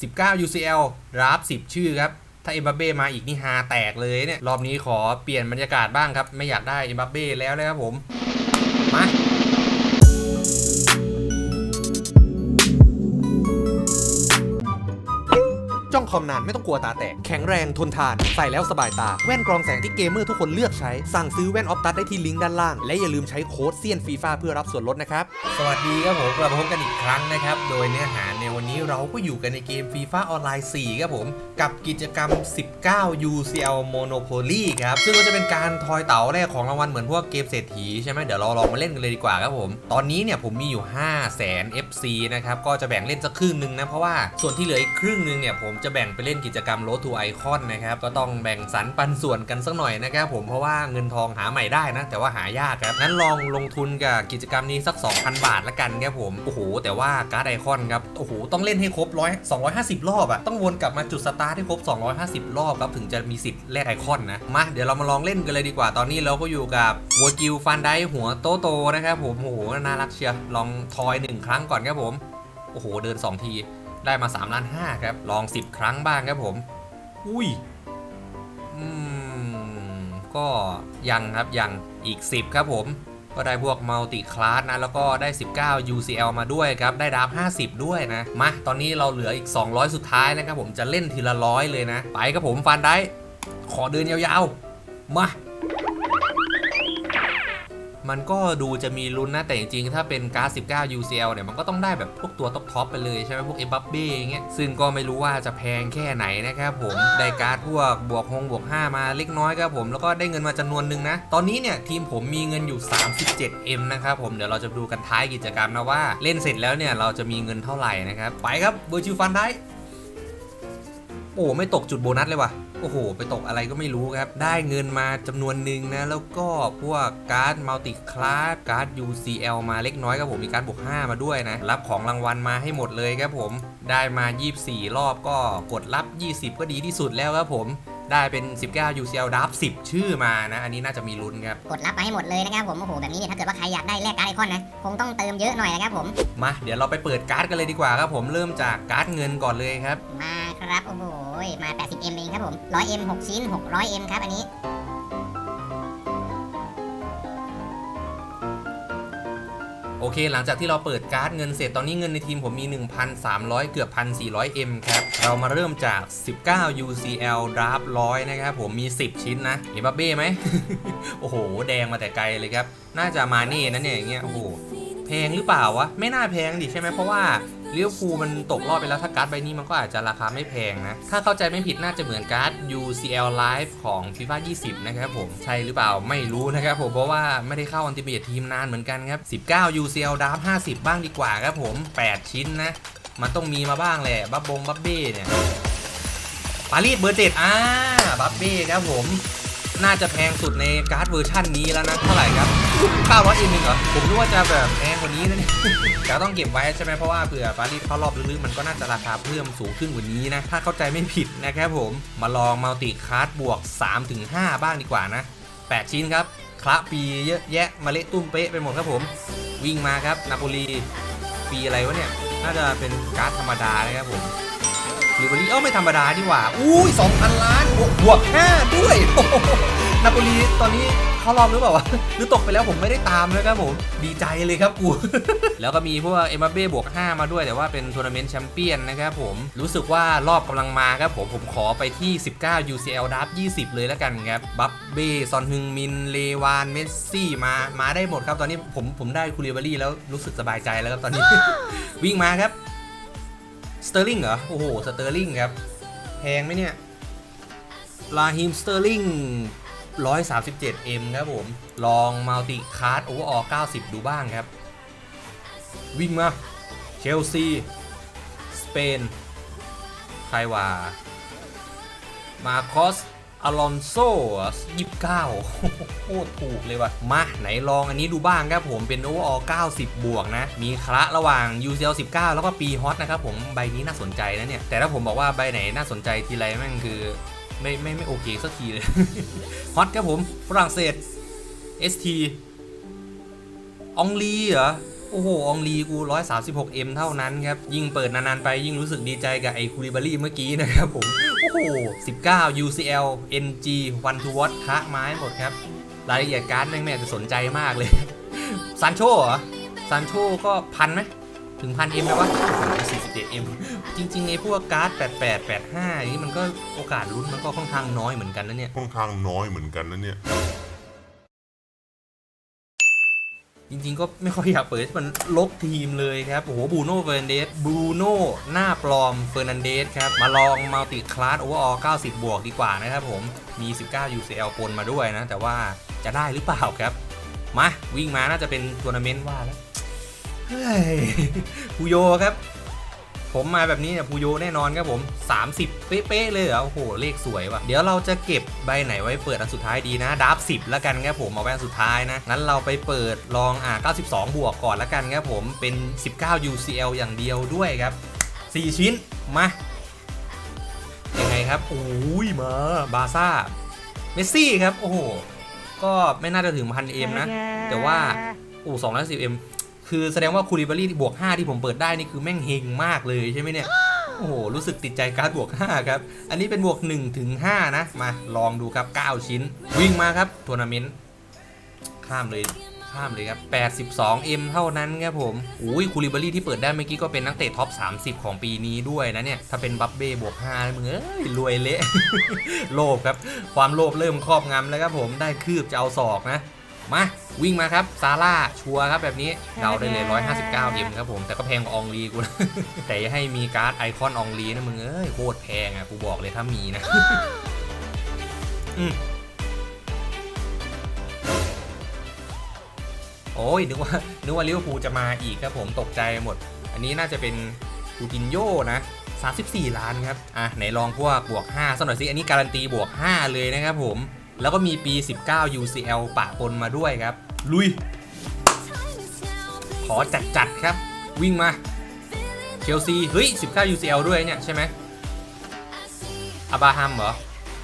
19 UCL รับ 10 ชื่อครับ ถ้าเอ็มบัปเบ้มาอีกนี่ฮาแตกเลยเนี่ย รอบนี้ขอเปลี่ยนบรรยากาศบ้างครับ ไม่อยากได้เอ็มบัปเบ้แล้วนะครับผม มา จ้องคอมนานไม่ต้องกลัวตาแตก แข็งแรงทนทาน ใส่แล้วสบายตา แว่นกรองแสงที่เกมเมอร์ทุกคนเลือกใช้ สั่งซื้อแว่นออฟตัสได้ที่ลิงก์ด้านล่าง และอย่าลืมใช้โค้ดเซียนฟีฟ่าเพื่อรับส่วนลดนะครับ สวัสดีครับผมกลับมาพบกันอีกครั้งนะครับ โดยเนื้อหาในวันนี้เราก็อยู่กันในเกม FIFA ออนไลน์4ครับผม กับกิจกรรม 19 UCL Monopoly ครับ ซึ่งก็จะเป็นการทอยเต๋าแรกของรางวัลเหมือนพวกเกมเศรษฐีใช่ไหมเดี๋ยวเราลองมาเล่นกันเลยดีกว่าครับผม ตอนนี้เนี่ยผมมีอยู่ 5 0 0แสน FC นะครับ ก็จะแบ่งเล่นสักครึ่งหนึ่งนะ เพราะว่าส่วนที่เหลืออีกครึ่งหนึงเนี่ยผมจะแบ่งไปเล่นกิจกรรม Road to Icon นะครับก็ต้องแบ่งสรรปันส่วนกันสักหน่อยนะครับผมเพราะว่าเงินทองหาใหม่ได้นะ แต่ว่าหายากครับงั้นลองลงทุนกับกิจกรรมนี้สัก 2,000 บาทละกันครับผมโอ้โหแต่ว่าการ์ดไอคอนครับโอ้โหต้องเล่นให้ครบร้อย250 รอบอะต้องวนกลับมาจุดสตาร์ทให้ครบ 250 รอบครับถึงจะมีสิทธิ์แลกไอคอนนะมาเดี๋ยวเรามาลองเล่นกันเลยดีกว่าตอนนี้เราก็อยู่กับวัวกิลฟันได้หัวโตโตนะครับผมโอ้โหน่ารักเชียวลองทอยหนึ่งครั้งก่อนครับผมโอ้โหเดิน 2 ที ได้มา3ล้าน5ครับ ลอง 10 ครั้งบ้างครับผม อุ้ย อืม ก็ยังครับยังอีก 10 ครับผม ก็ได้พวกมัลติคลาสนะ แล้วก็ได้ 19 UCL มาด้วยครับ ได้ดาบ50 ด้วยนะ มา ตอนนี้เราเหลืออีก 200 สุดท้ายนะครับผมจะเล่นทีละร้อยเลยนะ ไปครับผมฟันได้ ขอเดินยาวๆ มา มันก็ดูจะมีลุ้นนะแต่จริงๆ ถ้าเป็นการ์ด19 UCL เนี่ย มันก็ต้องได้แบบพวกตัวท็อปๆไปเลยใช่ไหมพวกเอ็บัปเบ้อย่างเงี้ยซึ่งก็ไม่รู้ว่าจะแพงแค่ไหนนะครับผม ได้การ์ดพวกบวก6บวก 5 มาเล็กน้อยครับผมแล้วก็ได้เงินมาจำนวนหนึ่งนะ ตอนนี้เนี่ย ทีมผมมีเงินอยู่ 37M นะครับผมเดี๋ยวเราจะดูกันท้ายกิจกรรมนะว่าเล่นเสร็จแล้วเนี่ยเราจะมีเงินเท่าไหร่นะครับไปครับเบอร์ชิวฟันได้โอ้ไม่ตกจุดโบนัสเลยว่ะ โอ้โห ไปตกอะไรก็ไม่รู้ครับ ได้เงินมาจำนวนหนึ่งนะ แล้วก็พวกการ์ดมัลติคลาสการ์ด UCL มาเล็กน้อยครับผม มีการดบวก 5 มาด้วยนะ รับของรางวัลมาให้หมดเลยครับผม ได้มา 24 รอบก็กดรับ 20 ก็ดีที่สุดแล้วครับผม ได้เป็น 19 UCL ดับ10 ชื่อมานะ อันนี้น่าจะมีลุ้นครับ กดรับมาให้หมดเลยนะครับผม โอ้โห แบบนี้เนี่ยถ้าเกิดว่าใครอยากได้แลกการ์ดไอคอนนะ คงต้องเติมเยอะหน่อยนะครับผม มา เดี๋ยวเราไปเปิดการ์ดกันเลยดีกว่าครับผม เริ่มจากการ์ดเงินก่อนเลยครับ มาครับ โอ้โห มา 80M เองครับผม 100M 6 ชิ้น 600M ครับอันนี้ อเค หลังจากที่เราเปิดการ์ดเงินเสร็จตอนนี้เงินในทีมผมมี 1,300 เกือบ 1,400M ครับ เรามาเริ่มจาก 19 UCL Draft 100นะครับ ผมมี 10 ชิ้นนะเห็นบัปเบ้ไหม โอ้โห แดงมาแต่ไกลเลยครับ น่าจะมาเน่นะเนี่ยอย่างเงี้ยโอ้โห แพงหรือเปล่าวะ ไม่น่าแพงดิใช่ไหมเพราะว่าเลี้ยวภูมันตกรอบไปแล้วถ้าการ์ดใบนี้มันก็อาจจะราคาไม่แพงนะ ถ้าเข้าใจไม่ผิดน่าจะเหมือนการ์ด UCL Live ของ FIFA 20 นะครับผม ใช่หรือเปล่าไม่รู้นะครับผมเพราะว่าไม่ได้เข้าอันติเมททีมนานเหมือนกันครับ 19 UCL Draft 50 บ้างดีกว่าครับผม 8 ชิ้นนะ มันต้องมีมาบ้างแหละบับบงบับเบ้เนี่ยปารีสเบอร์เจ็ดอ่าบับเบ้ครับผม น่าจะแพงสุดในการ์ดเวอร์ชันนี้แล้วนะเท่าไหร่ครับ 900เอ็นหนึ่งเหรอ ผมนึกว่าจะแบบแพงกว่านี้นะเนี่ยแต่ต้องเก็บไว้ใช่ไหมเพราะว่าเผื่อปารีสเข้ารอบลึกๆมันก็น่าจะราคาเพิ่มสูงขึ้นกว่านี้นะ ถ้าเข้าใจไม่ผิดนะครับผมมาลองมัลติคาร์ดบวก 3-5 บ้างดีกว่านะ 8 ชิ้นครับคละปีเยอะแยะมาเละตุ้มเป๊ะไปหมดครับผม วิ่งมาครับนาโปลีปีอะไรวะเนี่ยน่าจะเป็นการ์ดธรรมดานะครับผม ลิเวอรี่เอ้าไม่ธรรมดาดีกว่า อุ้ย2,000 ล้านบวกบวก5ด้วยโอ้โหนาโปลีตอนนี้เข้ารอบหรือเปล่าวะหรือตกไปแล้วผมไม่ได้ตามนะครับผมดีใจเลยครับกูแล้วก็มีพวกเอ็มบัเบ้บวก 5 มาด้วย แต่ว่าเป็นทัวร์นาเมนต์แชมเปี้ยนนะครับผมรู้สึกว่ารอบกำลังมาครับผมผมขอไปที่ 19 UCL ดับ20 เลยแล้วกันครับบัฟเบ้ซอนฮึงมินเลวานเมสซี่มามาได้หมดครับตอนนี้ผมผมได้คูลิบารี่แล้วรู้สึกสบายใจแล้วครับตอนนี้ วิ่งมาครับ สเตอร์ลิงเหรอ โอ้โห สเตอร์ลิงครับ แพงไหมเนี่ย ลาฮิมสเตอร์ลิง 137M ครับผม ลองมัลติคาร์ดโอเวอร์ออ90 ดูบ้างครับ วิ่งมา เชลซี สเปนไครว่ามาคอส อลอนโซยี่สิบเก้าโคตรถูกเลยว่ะ มาไหนลองอันนี้ดูบ้างครับผมเป็นโอเวอร์ออ90 บวกนะ มีคละระหว่าง UCL 19 แล้วก็ปีฮอตนะครับผมใบนี้น่าสนใจนะเนี่ย แต่ถ้าผมบอกว่าใบไหนน่าสนใจทีไรแม่งคือไม่ไม่ไม่โอเคสักทีเลยฮอตครับผมฝรั่งเศส ST องลีเหรอ โอ้โห อองลีกู 136M เท่านั้นครับ ยิ่งเปิดนานๆไปยิ่งรู้สึกดีใจกับไอ้คูลิบารี่เมื่อกี้นะครับผม โอ้โห 19 UCL NG One to Watch คะไม้หมดครับ รายละเอียดการ์ดแม่งไม่จะสนใจมากเลยซันโชเหรอซันโชก็พันไหมถึงพันเอ็มไหมวะ47เอ็มจริงๆไอ้พวกการ์ด88 85อย่างนี้มันก็โอกาสลุ้นมันก็ค่อนข้างน้อยเหมือนกันนะเนี่ย ค่อนข้างน้อยเหมือนกันนะเนี่ย จริงๆ ก็ไม่ค่อยอยากเปิดมันลบทีมเลยครับ โอ้โหบูโน่เฟอร์นันเดสบูโน่หน้าปลอมเฟอร์นันเดสครับ มาลองมัลติคลาสโอเวอร์ออ90 บวกดีกว่านะครับผม มี 19 UCL ปนมาด้วยนะ แต่ว่าจะได้หรือเปล่าครับ มา วิ่งมาน่าจะเป็นทัวร์นาเมนต์ว่าแล้วเฮ้ยกูโยครับ ผมมาแบบนี้เนี่ยพูโยแน่นอนครับผม 30 เป๊ะๆเลยเหรอโอ้โหเลขสวยว่ะเดี๋ยวเราจะเก็บใบไหนไว้เปิดอันสุดท้ายดีนะดับ10แล้วกันครับผมเอาไว้อันสุดท้ายนะงั้นเราไปเปิดลองอ่า92 บวกก่อนแล้วกันครับผมเป็น 19 UCL อย่างเดียวด้วยครับ 4 ชิ้นมายังไงครับโอ้ยมาบาซ่าเมสซี่ครับโอ้โหก็ไม่น่าจะถึงพันเอ็มนะ แต่ว่าโอ้สองร้อยสิบเอ็ม คือแสดงว่าคูริบารี่บวก 5 ที่ผมเปิดได้นี่คือแม่งเฮงมากเลยใช่ไหมเนี่ย โอ้โห รู้สึกติดใจการ์ดบวก 5 ครับ อันนี้เป็นบวก 1 ถึง 5 นะ มาลองดูครับ 9 ชิ้น วิ่งมาครับทัวร์นาเมนต์ข้ามเลยข้ามเลยครับ 82M เท่านั้นครับผมอุ้ยคูริบารี่ที่เปิดได้เมื่อกี้ก็เป็นนักเตะท็อป 30 ของปีนี้ด้วยนะเนี่ย ถ้าเป็นบัฟเบ้บวก5มึงเอ้ยรวยเละ โลภครับ ความโลภเริ่มครอบงำแล้วครับผม ได้คืบจะเอาศอกนะ มาวิ่งมาครับซาร่าชัวครับแบบนี้เดาได้เลย 159M ครับผมแต่ก็แพงกว่าองลีกูนะแต่อย่าให้มีการ์ดไอคอนองลีนะมึงเอ้ยโคตรแพงอะกูบอกเลยถ้ามีนะอโอ้ยนึกว่านึกว่าลิเวอร์พูลจะมาอีกครับผมตกใจหมด อันนี้น่าจะเป็นคูตินโยนะ34 ล้านครับ อะไหนลองพวกบวก5สักหน่อยสิ อันนี้การันตีบวก 5 เลยนะครับผม แล้วก็มีปี 19 UCL ปะปนมาด้วยครับ ลุย ขอจัดจัดครับ วิ่งมาเชลซีเฮ้ย 19 UCL ด้วยเนี่ยใช่ไหมอาบราฮัมเหรอ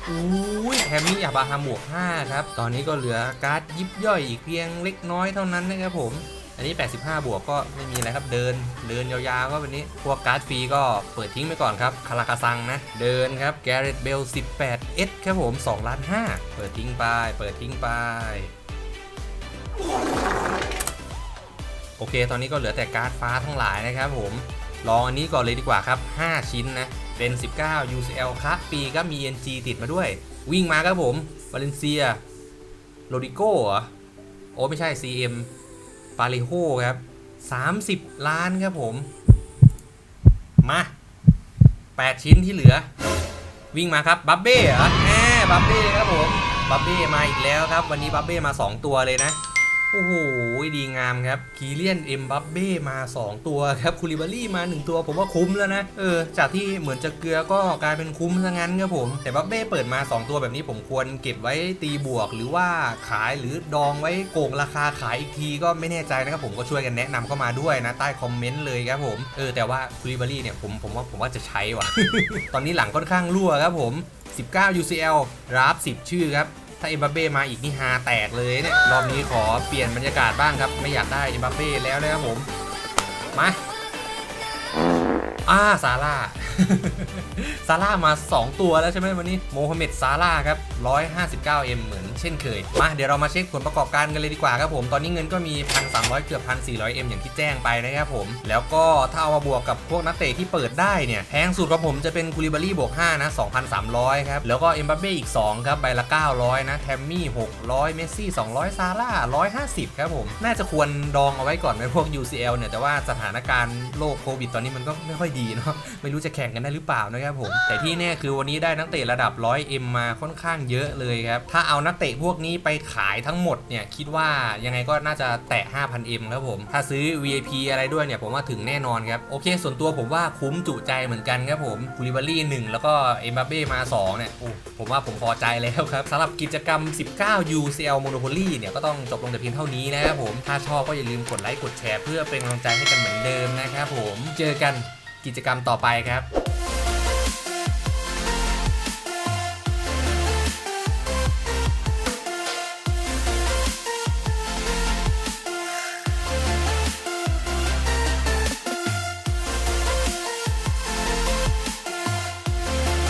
อุ้ยแฮมมี่อาบราฮัมบวก5ครับ ตอนนี้ก็เหลือการ์ดยิบย่อยอีกเพียงเล็กน้อยเท่านั้นนะครับผม อันนี้ 85 บวกก็ไม่มีอะไรครับ เดิน เดินยาวๆก็วันนี้ พวกการ์ดฟรีก็เปิดทิ้งไปก่อนครับ คาราคาซังนะ เดินครับแกเรตเบล 18 S ครับผม2ล้าน5เปิดทิ้งไป เปิดทิ้งไป โอเค ตอนนี้ก็เหลือแต่การ์ดฟ้าทั้งหลายนะครับผม ลองอันนี้ก่อนเลยดีกว่าครับ 5 ชิ้นนะ เป็น 19 UCL ครับปีก็มี NG ติดมาด้วย วิ่งมาครับผม วาเลนเซีย โรดิโก้เหรอ โอ้ไม่ใช่ CM าริโฮครับ 30 ล้านครับผม มา 8 ชิ้นที่เหลือ วิ่งมาครับบับเบ้เหรอแหมบับเบ้ครับผมบับเบ้มาอีกแล้วครับ วันนี้บับเบ้มา 2 ตัวเลยนะ โอ้โห ดีงามครับคีเลียน เอ็มบับเบ้มา 2 ตัวครับคูลิบารี่มา 1 ตัว ผมว่าคุ้มแล้วนะ เออ จากที่เหมือนจะเกลือก็กลายเป็นคุ้มซะงั้นครับผม แต่บับเบ้เปิดมา 2 ตัวแบบนี้ผมควรเก็บไว้ตีบวก หรือว่าขายหรือดองไว้โกงราคาขายอีกทีก็ไม่แน่ใจนะครับผมก็ช่วยกันแนะนำเข้ามาด้วยนะ ใต้คอมเมนต์เลยครับผม เออ แต่ว่าคูลิบารี่เนี่ยผมผมว่าผมว่าจะใช้ว่ะ ตอนนี้หลังค่อนข้างรั่วครับผม 19 UCL ราฟ10 ชื่อครับ ถ้าเอ็มบัปเป้มาอีกนี่ฮาแตกเลยเนี่ย รอบนี้ขอเปลี่ยนบรรยากาศบ้างครับ ไม่อยากได้เอ็มบัปเป้แล้วเลยครับผม มา อ่าซาร่า ซาร่ามา 2 ตัวแล้วใช่ไหมวันนี้โมฮัมเหม็ดซาร่าครับ 159M เหมือนเช่นเคย มาเดี๋ยวเรามาเช็คผลประกอบการกันเลยดีกว่าครับผม ตอนนี้เงินก็มี 1,300 เกือบ 1,400M อย่างที่แจ้งไปนะครับผม แล้วก็ถ้าเอามาบวกกับพวกนักเตะที่เปิดได้เนี่ยแพงสุดของผมจะเป็นคูลิบารี่บวก 5 นะ 2,300 ครับ แล้วก็เอ็มบัปเป้อีก 2 ครับ ใบละ 900 นะ แทมมี่ 600 เมสซี่ 200 ซาร่า 150 ครับผม น่าจะควรดองเอาไว้ก่อนในพวก UCL เนี่ยแต่ว่าสถานการณ์โรคโควิดตอนนี้มันก็ไม่ค่อยดีเนาะไม่รู้จะแข่งกันได้หรือเปล่านะครับผม แต่ที่แน่คือวันนี้ได้นักเตะระดับ 100M มาค่อนข้างเยอะเลยครับ ถ้าเอานักเตะพวกนี้ไปขายทั้งหมดเนี่ยคิดว่ายังไงก็น่าจะแตะ 5,000M ครับผม ถ้าซื้อ VIP อะไรด้วยเนี่ยผมว่าถึงแน่นอนครับ โอเค ส่วนตัวผมว่าคุ้มจุใจเหมือนกันครับผมคูลิบารี่ 1 แล้วก็เอ็มบัเป้มา 2 เนี่ย โอ้ ผมว่าผมพอใจแล้วครับสำหรับกิจกรรม 19 UCL Monopoly เนี่ยก็ต้องจบลงแต่เพียงเท่านี้นะครับผม ถ้าชอบก็อย่าลืมกดไลค์กดแชร์เพื่อเป็นกำลังใจให้กันเหมือนเดิมนะครับผม เจอกัน กิจกรรมต่อไปครับ